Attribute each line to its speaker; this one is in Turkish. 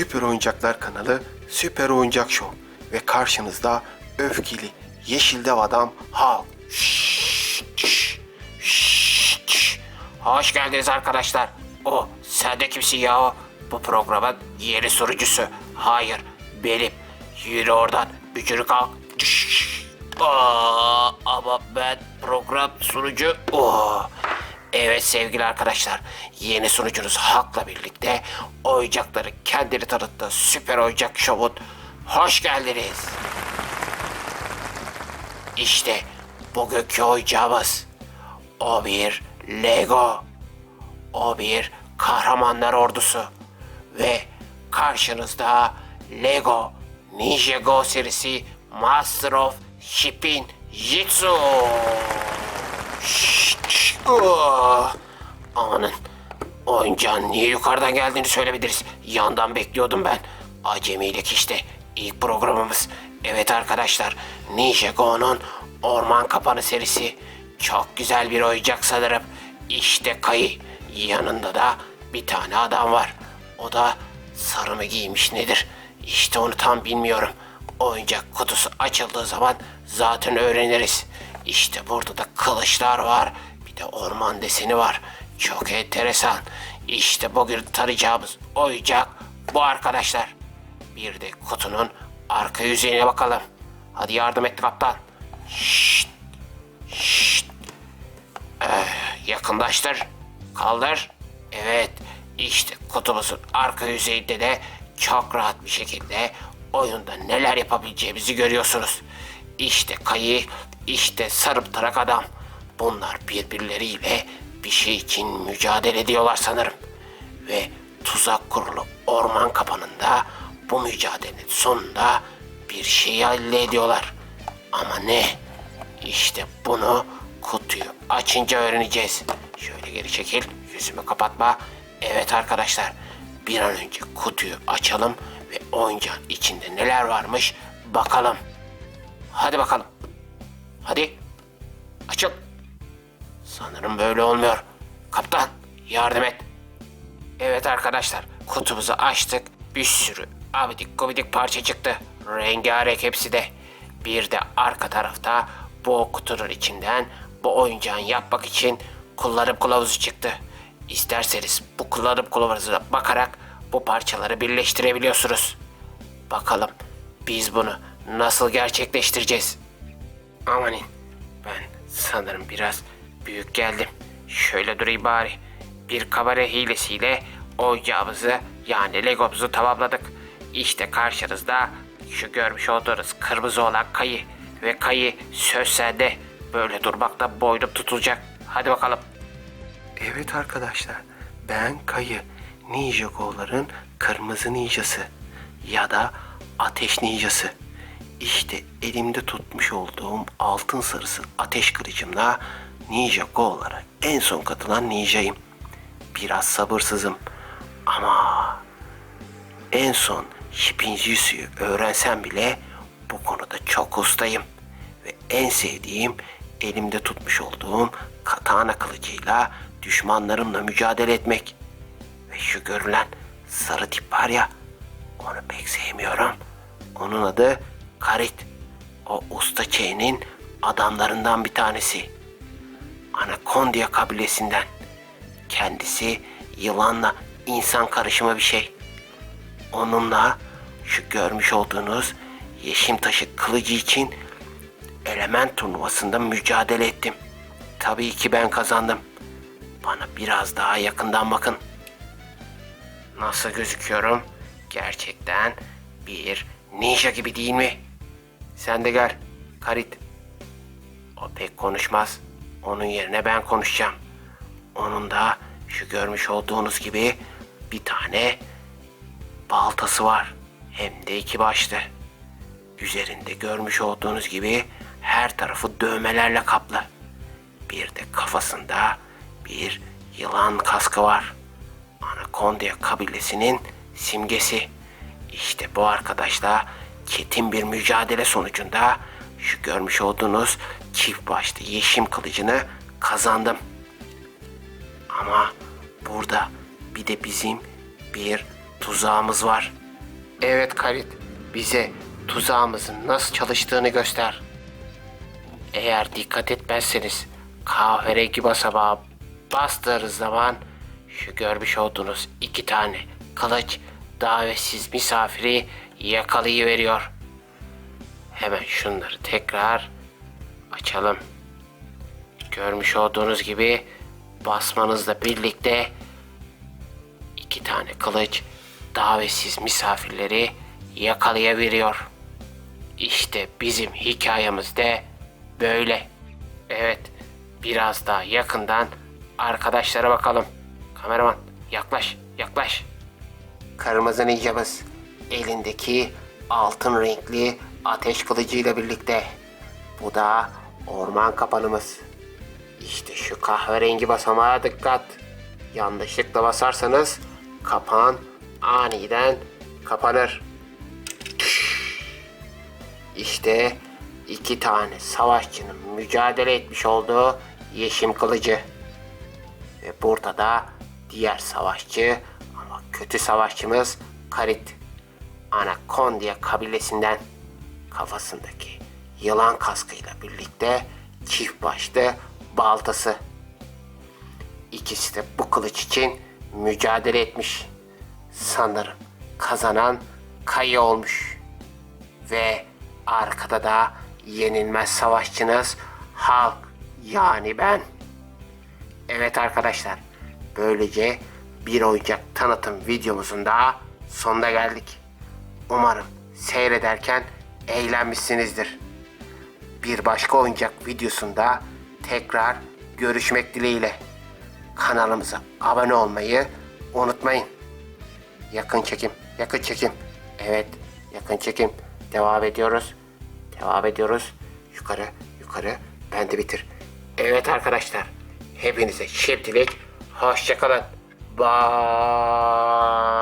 Speaker 1: Süper Oyuncaklar kanalı Süper Oyuncak Show ve karşınızda öfkeli Yeşil Dev Adam Hulk. Şşş.
Speaker 2: Hoş geldiniz arkadaşlar. O sen de kimsin ya? Bu programın yeni sunucusu. Hayır benim. Yürü oradan. Bücürü kalk. Aa, ama ben program sunucu. Oo. Evet sevgili arkadaşlar. Yeni sunucunuz Halk'la birlikte oyuncakları kendini tanıttığı süper oyuncak şovun hoş geldiniz. İşte bugünkü oyuncağımız. O bir Lego. O bir kahramanlar ordusu. Ve karşınızda Lego Ninjago serisi Master of Shipping Jitsu. Şşt, oh. Amanın oyuncağın niye yukarıdan geldiğini söylemediniz. Yandan bekliyordum ben. Acemilik işte. İlk programımız. Evet arkadaşlar Ninjago'nun Orman Kapanı serisi. Çok güzel bir oyuncak sanırım. İşte Kayı. Yanında da bir tane adam var. O da sarı mı giymiş nedir? İşte onu tam bilmiyorum. Oyuncak kutusu açıldığı zaman zaten öğreniriz. İşte burada da kılıçlar var. De orman deseni var. Çok enteresan. İşte bugün tarayacağımız oyuncak bu arkadaşlar. Bir de kutunun arka yüzeyine bakalım. Hadi yardım et kaptan. Şşt. Şşt. Eh, yakınlaştır. Kaldır. Evet. İşte kutumuzun arka yüzeyinde de çok rahat bir şekilde oyunda neler yapabileceğimizi görüyorsunuz. İşte kayı, işte sarıp tarak adam. Bunlar birbirleriyle bir şey için mücadele ediyorlar sanırım. Ve tuzak kurulu orman kapanında bu mücadelenin sonunda bir şey elde ediyorlar. Ama ne? İşte bunu kutuyu açınca öğreneceğiz. Şöyle geri çekil, yüzümü kapatma. Evet arkadaşlar, bir an önce kutuyu açalım ve oyuncağın içinde neler varmış bakalım. Hadi bakalım. Hadi. Açıl. Sanırım böyle olmuyor. Kaptan, yardım et. Evet arkadaşlar, kutumuzu açtık. Bir sürü abidik gubidik parça çıktı. Rengarenk hepsi de. Bir de arka tarafta bu kutunun içinden bu oyuncağın yapmak için kullanım kılavuzu çıktı. İsterseniz bu kullanım kılavuzuna bakarak bu parçaları birleştirebiliyorsunuz. Bakalım biz bunu nasıl gerçekleştireceğiz? Amanin ben sanırım biraz büyük geldim. Şöyle durayım bari. Bir kamera hilesiyle oyuncağımızı yani Legomuzu tamamladık. İşte karşınızda şu görmüş olduğunuz kırmızı olan kayı ve kayı söz sende. Böyle durmakta boynum tutulacak. Hadi bakalım.
Speaker 1: Evet arkadaşlar ben Kayı. Ninjago'ların kırmızı ninjası ya da ateş ninjası. İşte elimde tutmuş olduğum altın sarısı ateş kılıcımla Ninja Go'lara en son katılan ninjayım. Biraz sabırsızım ama en son Şipinjitsu'yu öğrensem bile bu konuda çok ustayım. Ve en sevdiğim elimde tutmuş olduğum katana kılıcıyla düşmanlarımla mücadele etmek. Ve şu görülen sarı tip var ya onu pek sevmiyorum. Onun adı Karit. O usta çeyinin adamlarından bir tanesi. Anakondia kabilesinden. Kendisi yılanla insan karışımı bir şey. Onunla şu görmüş olduğunuz yeşim taşı kılıcı için element turnuvasında mücadele ettim. Tabii ki ben kazandım. Bana biraz daha yakından bakın. Nasıl gözüküyorum? Gerçekten bir ninja gibi değil mi? Sen de gel. Karit. O pek konuşmaz. Onun yerine ben konuşacağım. Onun da şu görmüş olduğunuz gibi bir tane baltası var. Hem de iki başlı. Üzerinde görmüş olduğunuz gibi her tarafı dövmelerle kaplı. Bir de kafasında bir yılan kaskı var. Anakondia kabilesinin simgesi. İşte bu arkadaşla çetin bir mücadele sonucunda şu görmüş olduğunuz çift başlı yeşim kılıcını kazandım. Ama burada bir de bizim bir tuzağımız var. Evet Karit, bize tuzağımızın nasıl çalıştığını göster. Eğer dikkat etmezseniz kahverengi basamağa bastığınız zaman şu görmüş olduğunuz iki tane kılıç davetsiz misafiri yakalayıveriyor. Hemen şunları tekrar açalım. Görmüş olduğunuz gibi basmanızla birlikte iki tane kılıç davetsiz misafirleri yakalayabiliyor. İşte bizim hikayemiz de böyle. Evet, biraz daha yakından arkadaşlara bakalım. Kameraman yaklaş, yaklaş. Kırmızı ninjamız elindeki altın renkli ateş kılıcıyla birlikte. Bu da orman kapanımız. İşte şu kahverengi basamağa dikkat. Yanlışlıkla basarsanız kapan aniden kapanır. İşte iki tane savaşçının mücadele etmiş olduğu yeşim kılıcı. Ve burada da diğer savaşçı ama kötü savaşçımız Karit. Anakondia kabilesinden kafasındaki yılan kaskıyla birlikte çift başlı baltası. İkisi de bu kılıç için mücadele etmiş. Sanırım kazanan Kayı olmuş. Ve arkada da yenilmez savaşçınız Halk yani ben. Evet arkadaşlar, böylece bir oyuncak tanıtım videomuzun da sonuna geldik. Umarım seyrederken eğlenmişsinizdir. Bir başka oyuncak videosunda tekrar görüşmek dileğiyle. Kanalımıza abone olmayı unutmayın. Yakın çekim, yakın çekim. Evet, yakın çekim. Devam ediyoruz. Devam ediyoruz. Yukarı, yukarı. Ben de bitir. Evet arkadaşlar. Hepinize şimdilik hoşçakalın. Bye.